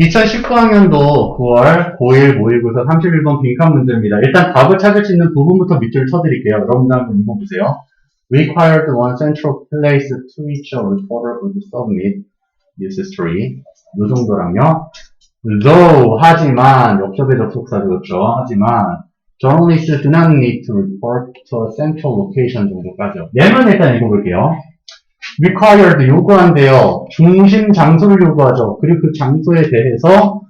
2019학년도 9월 고1 모의고사 31번 빈칸 문제입니다. 일단 답을 찾을 수 있는 부분부터 밑줄 쳐드릴게요. 여러분들 한번 읽어보세요. Required one central place to each a reporter would submit this history. 요 정도랑요. Though, 하지만, 역접의 접속사죠, 그렇죠? 하지만, journalists do not need to report to a central location 정도까지요. 예문 일단 읽어볼게요. Required 요구한대요. 중심 장소를 요구하죠. 그리고 그 장소에 대해서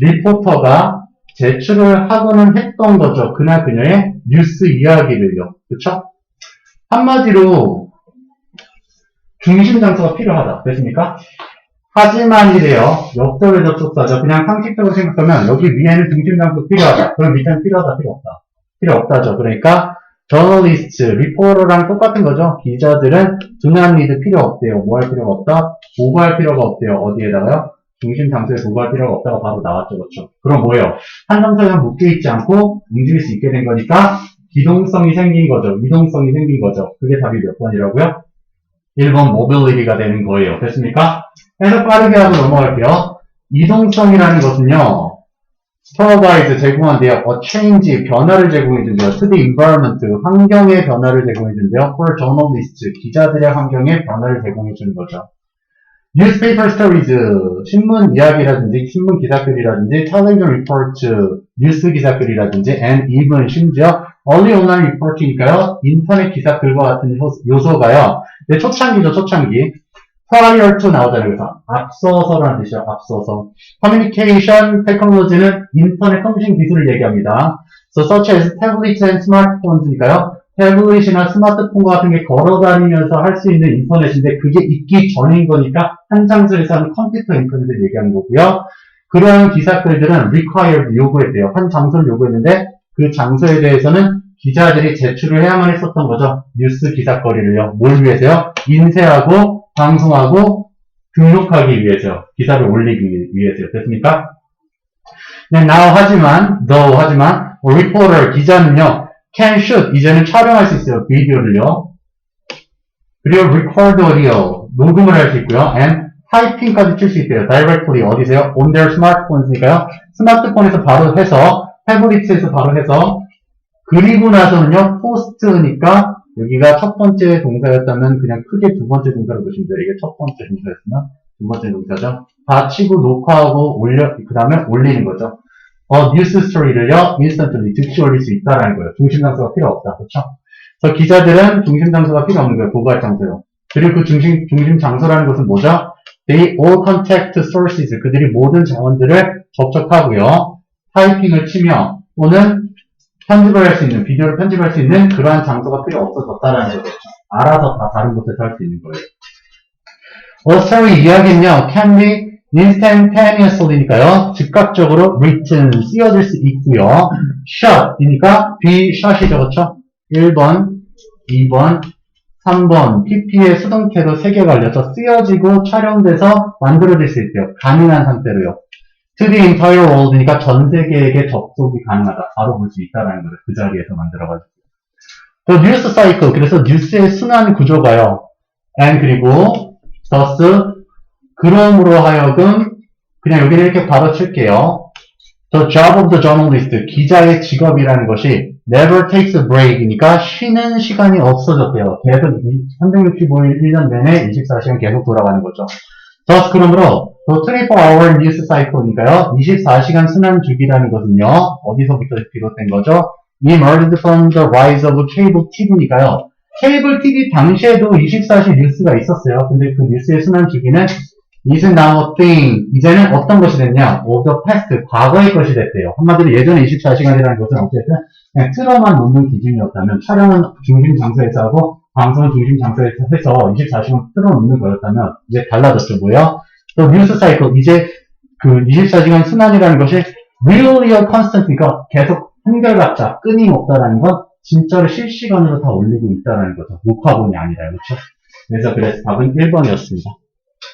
리포터가 제출을 하고는 했던 거죠. 그날 그녀의 뉴스 이야기를요. 그쵸? 한마디로 중심 장소가 필요하다. 됐습니까? 하지만 이래요. 역접의 접속사죠. 그냥 상식적으로 생각하면 여기 위에는 중심 장소 필요하다. 그럼 밑에는 필요하다, 필요 없다. 필요 없다죠. 그러니까 저널리스트, 리포터랑 똑같은 거죠. 기자들은 두나니드 필요 없대요. 뭐 할 필요가 없다? 보고할 필요가 없대요. 어디에다가요? 중심 장소에 보고할 필요가 없다가 바로 나왔죠. 그렇죠? 그럼 뭐예요? 한 장소에만 묶여있지 않고 움직일 수 있게 된 거니까 기동성이 생긴 거죠. 이동성이 생긴 거죠. 그게 답이 몇 번이라고요? 1번 모빌리티가 되는 거예요. 됐습니까? 해서 빠르게 하고 넘어갈게요. 이동성이라는 것은요. Provide 제공한 대요. a change 변화를 제공해 준대요. to the environment 환경의 변화를 제공해 준대요. for journalists 기자들의 환경에 변화를 제공해 주는 거죠. newspaper stories 신문 이야기라든지 신문 기사글이라든지 television reports 뉴스 기사글이라든지 and even 심지어 early online report이니까요. 인터넷 기사글과 같은 요- 요소가요. 네, 초창기죠 초창기. Prior to 나오잖아요. 그래서 앞서서라는 뜻이요. 앞서서. communication technology는 인터넷 통신 기술을 얘기합니다. So such as tablets and smartphones니까요. 태블릿이나 스마트폰과 같은 게 걸어다니면서 할 수 있는 인터넷인데 그게 있기 전인 거니까 한 장소에서 하는 컴퓨터 인터넷을 얘기하는 거고요. 그러한 기사글들은 required 요구했대요. 한 장소를 요구했는데 그 장소에 대해서는 기자들이 제출을 해야만 했었던 거죠. 뉴스 기사거리를요. 뭘 위해서요? 인쇄하고 방송하고 등록하기 위해서 기사를 올리기 위해서요. 됐습니까? 네, now 하지만 though 하지만 reporter 기자는요 can shoot 이제는 촬영할 수 있어요. 비디오를요. 그리고 record audio 녹음을 할 수 있고요. and 타이핑까지 칠 수 있대요. directly 어디세요? on their smartphones니까요. 스마트폰에서 바로 해서 태블릿에서 바로 해서 그리고 나서는요 포스트니까 여기가 첫 번째 동사였다면 그냥 크게 두 번째 동사로 보시면 돼요. 이게 첫 번째 동사였으면 두 번째 동사죠. 다 치고 녹화하고 올려 그 다음에 올리는 거죠. 어 뉴스 스토리를요 인스턴트리 즉시 올릴 수 있다라는 거예요. 중심 장소가 필요 없다. 그렇죠? 그래서 기자들은 중심 장소가 필요 없는 거예요. 보고할 장소요. 그리고 그 중심 중심 장소라는 것은 뭐죠? They all contact sources 그들이 모든 자원들을 접촉하고요. 타이핑을 치며 또는 편집을 할 수 있는, 비디오를 편집할 수 있는 그러한 장소가 필요 없어졌다라는 거죠. 알아서 다 다른 곳에서 할 수 있는 거예요. Story 이야기는요, can be instantaneously니까요, 즉각적으로 written, 쓰여질 수 있고요. shot이니까 be shot이죠, 그렇죠? 1번, 2번, 3번, PP의 수동태로 3개 갈려서 쓰여지고 촬영돼서 만들어질 수 있대요. 가능한 상태로요. To the entire world이니까 전 세계에게 접속이 가능하다. 바로 볼 수 있다라는 거죠. 그 자리에서 만들어가지고. 또 뉴스 사이클. 그래서 뉴스의 순환 구조가요. and 그리고 thus 그럼으로 하여금 그냥 여기를 이렇게 바로 칠게요. The job of the journalist. 기자의 직업이라는 것이 never takes a break이니까 쉬는 시간이 없어졌대요. 계속 365일 1년 내내 24시간 계속 돌아가는 거죠. thus 그러므로 또 24hour news cycle니까요. 24시간 순환 주기라는 것은요. 어디서부터 비롯된 거죠? emerged from the rise of cable TV니까요. 케이블 TV 당시에도 24시 뉴스가 있었어요. 근데 그 뉴스의 순환 주기는 is now a thing. 이제는 어떤 것이 됐냐? of the past. 과거의 것이 됐대요. 한마디로 예전에 24시간이라는 것은 어쨌든 그냥 틀어만 놓는 기준이었다면 촬영은 중심 장소에서 하고 방송은 중심 장소에서 해서 24시간 틀어놓는 거였다면 이제 달라졌죠. 뭐예요? 또 뉴스 사이클 이제 그 24시간 순환이라는 것이 really a constant니까 계속 한결같다 끊임없다라는 건 진짜로 실시간으로 다 올리고 있다라는 거죠. 녹화본이 아니라 그렇죠? 그래서 그래서 답은 1번이었습니다